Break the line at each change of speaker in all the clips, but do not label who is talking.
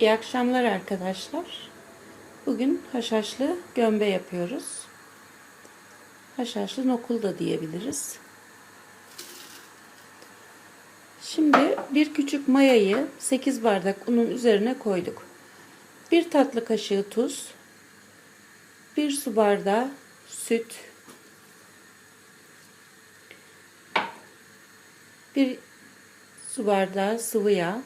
İyi akşamlar arkadaşlar. Bugün haşhaşlı gömbe yapıyoruz. Haşhaşlı nokul da diyebiliriz. Şimdi bir küçük mayayı 8 bardak unun üzerine koyduk. Bir tatlı kaşığı tuz, bir su bardağı süt, bir su bardağı sıvı yağ,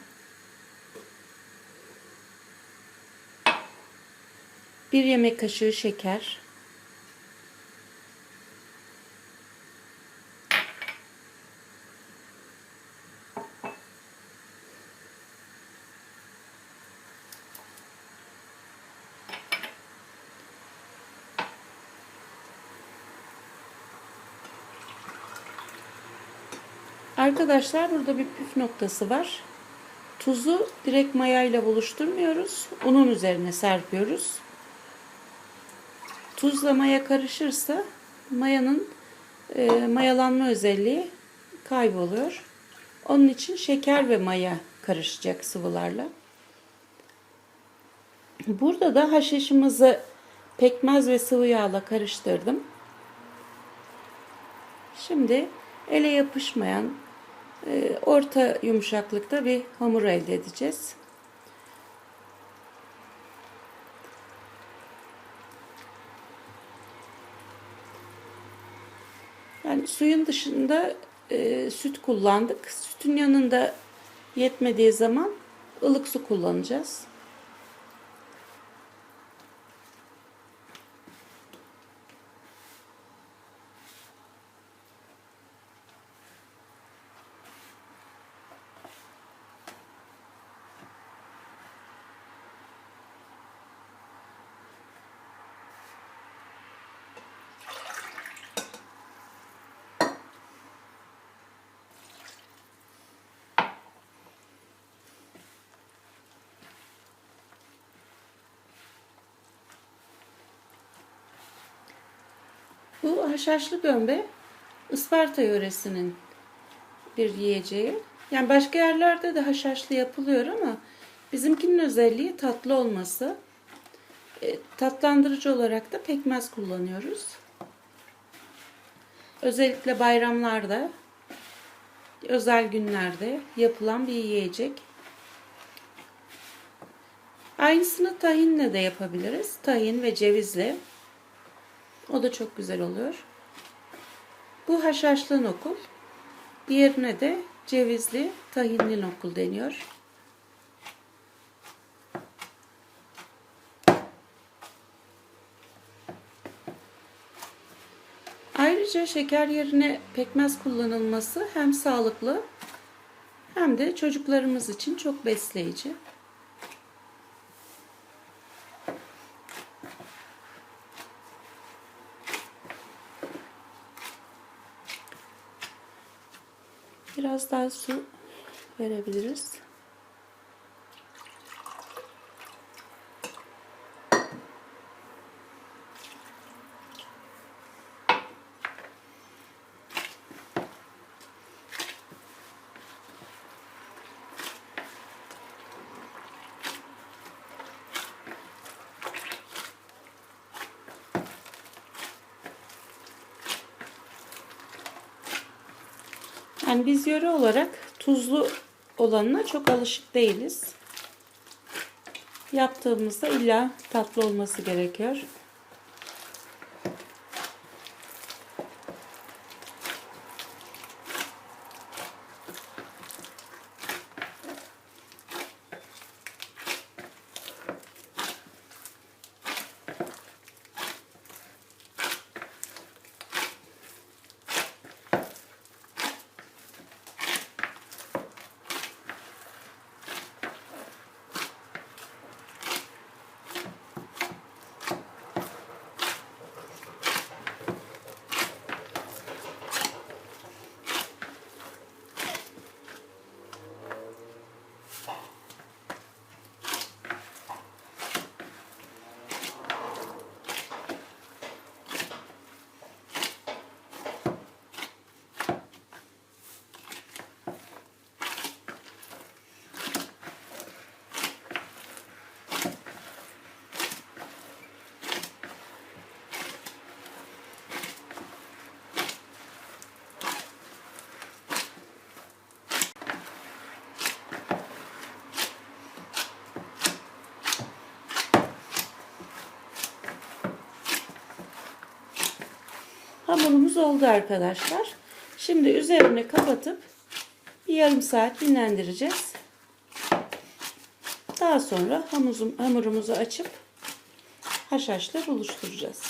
bir yemek kaşığı şeker, Arkadaşlar burada bir püf noktası var. Tuzu direkt mayayla buluşturmuyoruz. Unun üzerine serpiyoruz. Tuzla maya karışırsa mayanın e, mayalanma özelliği kayboluyor. Onun için şeker ve maya karışacak sıvılarla. Burada da haşhaşımızı pekmez ve sıvı yağla karıştırdım. Şimdi ele yapışmayan e, orta yumuşaklıkta bir hamur elde edeceğiz. Yani suyun dışında e, süt kullandık. Sütün yanında yetmediği zaman ılık su kullanacağız. Bu haşhaşlı gömbe Isparta yöresinin bir yiyeceği. Yani başka yerlerde de haşhaşlı yapılıyor ama bizimkinin özelliği tatlı olması. E, tatlandırıcı olarak da pekmez kullanıyoruz. Özellikle bayramlarda, özel günlerde yapılan bir yiyecek. Aynısını tahinle de yapabiliriz. Tahin ve cevizle. O da çok güzel oluyor. Bu haşhaşlı nokul. Diğerine de cevizli, tahinli nokul deniyor. Ayrıca şeker yerine pekmez kullanılması hem sağlıklı hem de çocuklarımız için çok besleyici. Biraz daha su verebiliriz. Yani biz yöre olarak tuzlu olanına çok alışık değiliz. Yaptığımızda illa tatlı olması gerekiyor. Hamurumuz oldu arkadaşlar. Şimdi üzerine kapatıp bir yarım saat dinlendireceğiz. Daha sonra hamurumuzu açıp haşhaşla buluşturacağız.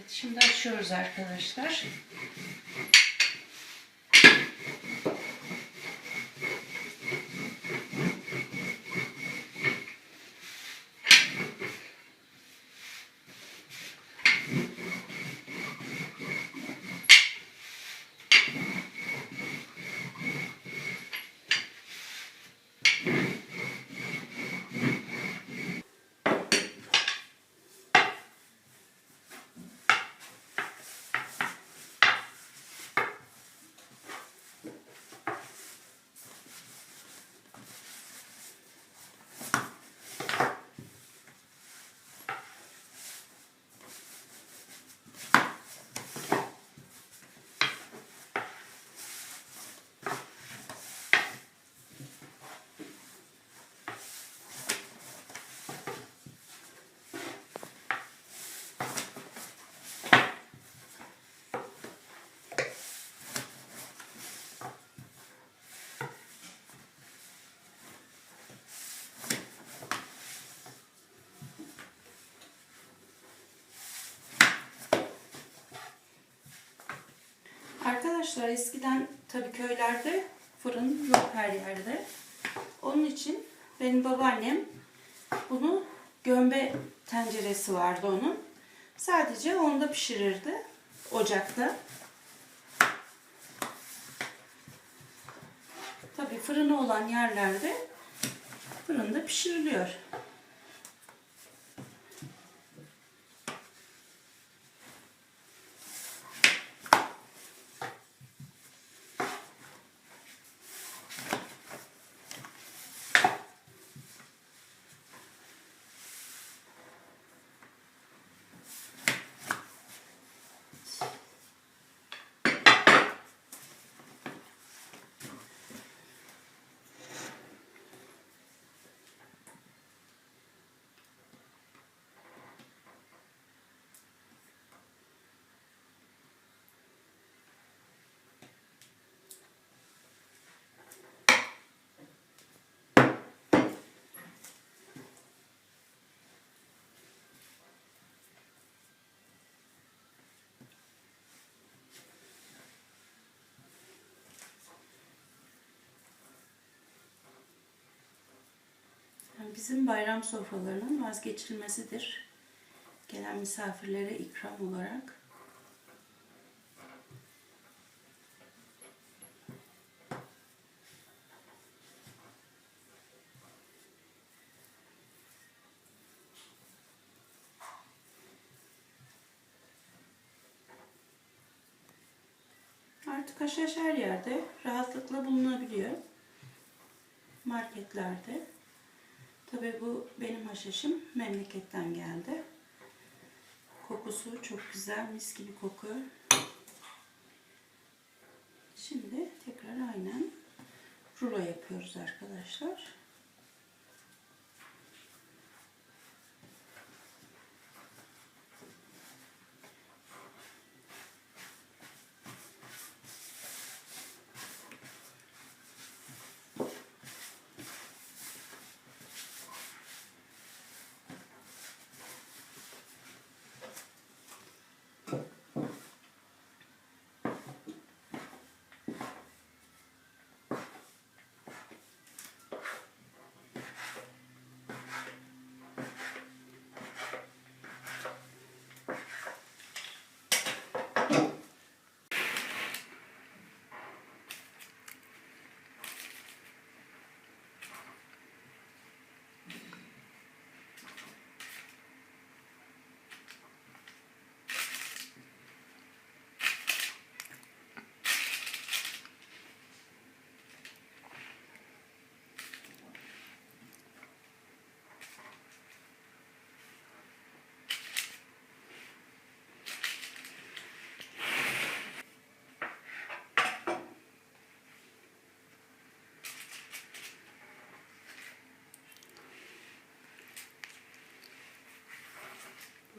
Evet şimdi açıyoruz arkadaşlar. Arkadaşlar eskiden tabii köylerde fırın yok her yerde. Onun için benim babaannem bunu gömbe tenceresi vardı onun. Sadece onda pişirirdi ocakta. Tabii fırını olan yerlerde fırında pişiriliyor. Yani bizim bayram sofralarının vazgeçilmesidir. Gelen misafirlere ikram olarak. Artık haşhaş her yerde rahatlıkla bulunabiliyor. Marketlerde. Tabii bu benim haşhaşım memleketten geldi. Kokusu çok güzel, mis gibi kokuyor. Şimdi tekrar aynen rulo yapıyoruz arkadaşlar.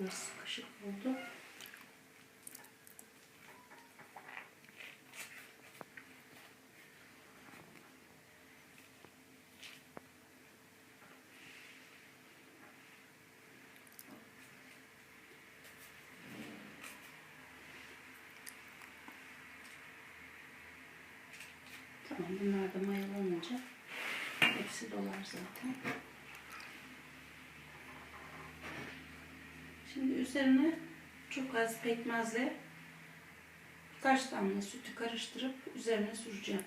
Biraz kaşık oldu. Tamam bunlar da mayalanınca hepsi dolar zaten. Şimdi üzerine çok az pekmezle birkaç damla sütü karıştırıp üzerine süreceğim.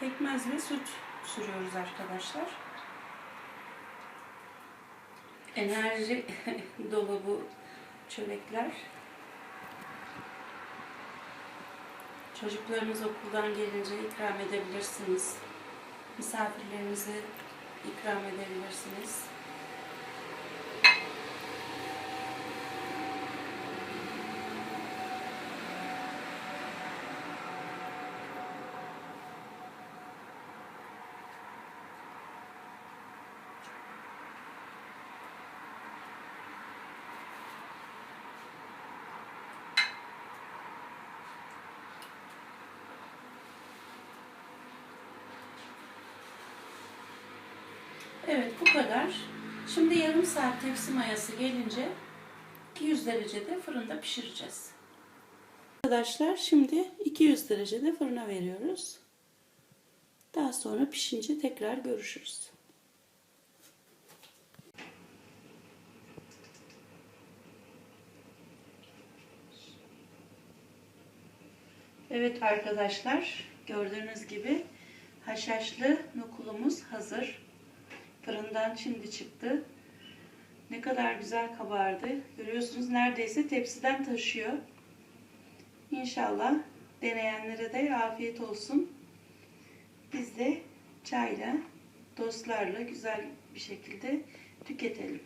Pekmez ve süt sürüyoruz arkadaşlar. Enerji dolu bu çörekler. Çocuklarınız okuldan gelince ikram edebilirsiniz. Misafirlerinize ikram edebilirsiniz. Evet bu kadar. Şimdi yarım saat tepsi mayası gelince 200 derecede fırında pişireceğiz. Arkadaşlar şimdi 200 derecede fırına veriyoruz. Daha sonra pişince tekrar görüşürüz. Evet arkadaşlar gördüğünüz gibi haşhaşlı nokulumuz hazır. Fırından şimdi çıktı. Ne kadar güzel kabardı. Görüyorsunuz neredeyse tepsiden taşıyor. İnşallah deneyenlere de afiyet olsun. Biz de çayla, dostlarla güzel bir şekilde tüketelim.